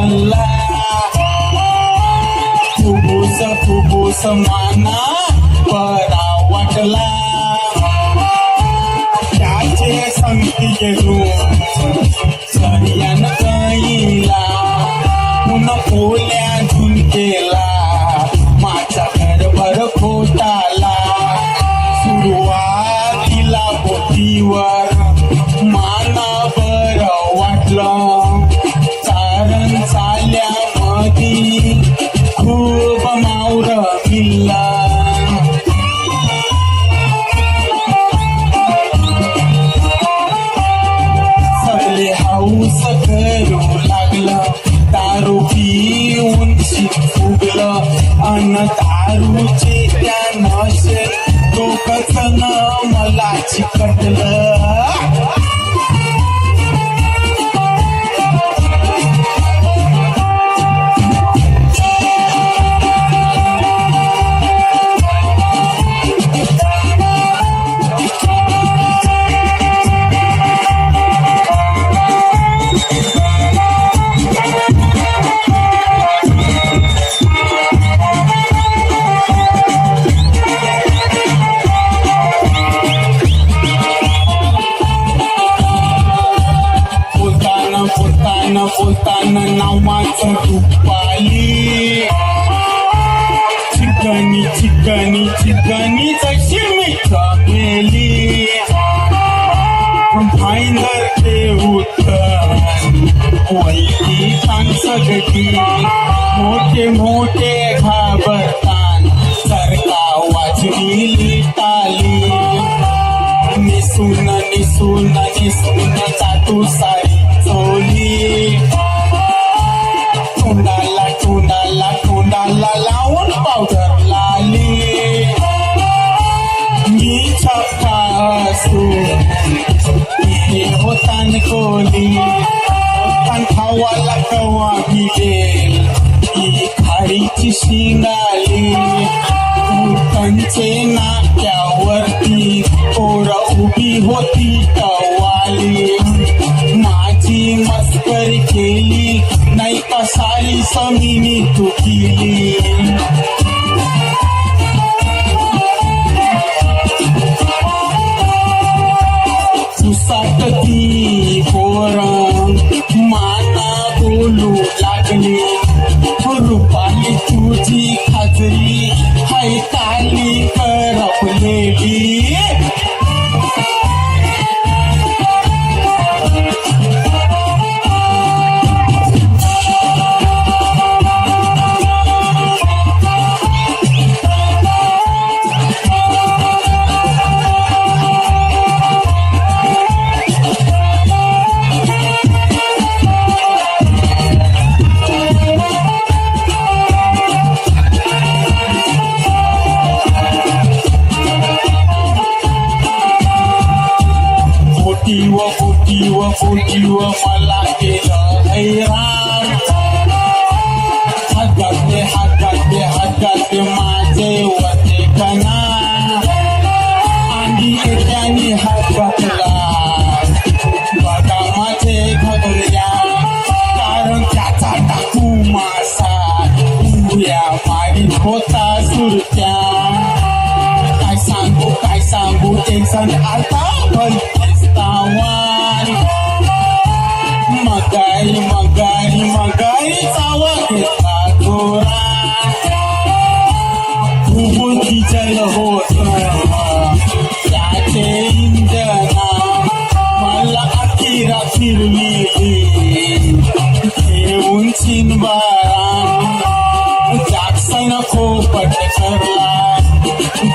हल्ला फुबूस फुबूस माना बरा वाटला. त्याचे संगती घेऊन सरियान कैला पुन्हा पोल्या झुंकेला माझा घरभर खोटाला सुरुवातीला बोटीवर फुगलं अन दारूचे त्या नशे. डोकंच न मला चिकटलं. नावाचं दुपाली चिकनी चिकनी चिकनी जशी मी गेली फायनल ते उत्तर वैदी सगळी मोठे मोठे घाबरतान सरका वाजविली टाली निसून निसून निसून जातू सारी शिंगाली नाक्यावरती पोर उभी होती कवाली माझी मस्करी केली नाही पसारी समिनी तू केली. बोटीव बोटीव बोटीव मला केलं हैराण. हातातले हातातले हातातले माझे वते कणा. आणि एकाने हात घातला बघा माझे घबरल्या. कारण त्याचा टाकू मासा. उड्या मारी होता सुरत्या. Jason Altawan Tawan Magal, magal, magal Tawa kita kurang Hubun kijal hotra Yache indana Mala akira firmi Eun chinbaran Jackson ko patakar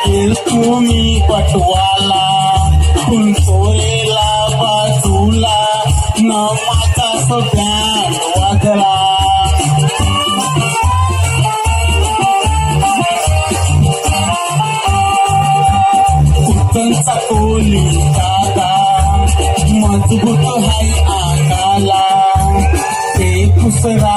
Gil tumi पटवाला कुंतोरेला बाजूला न माझा सगळ्यात वागला. उत्तंचा कोली दादा मजबूत हाय अंगाला ते कुसरा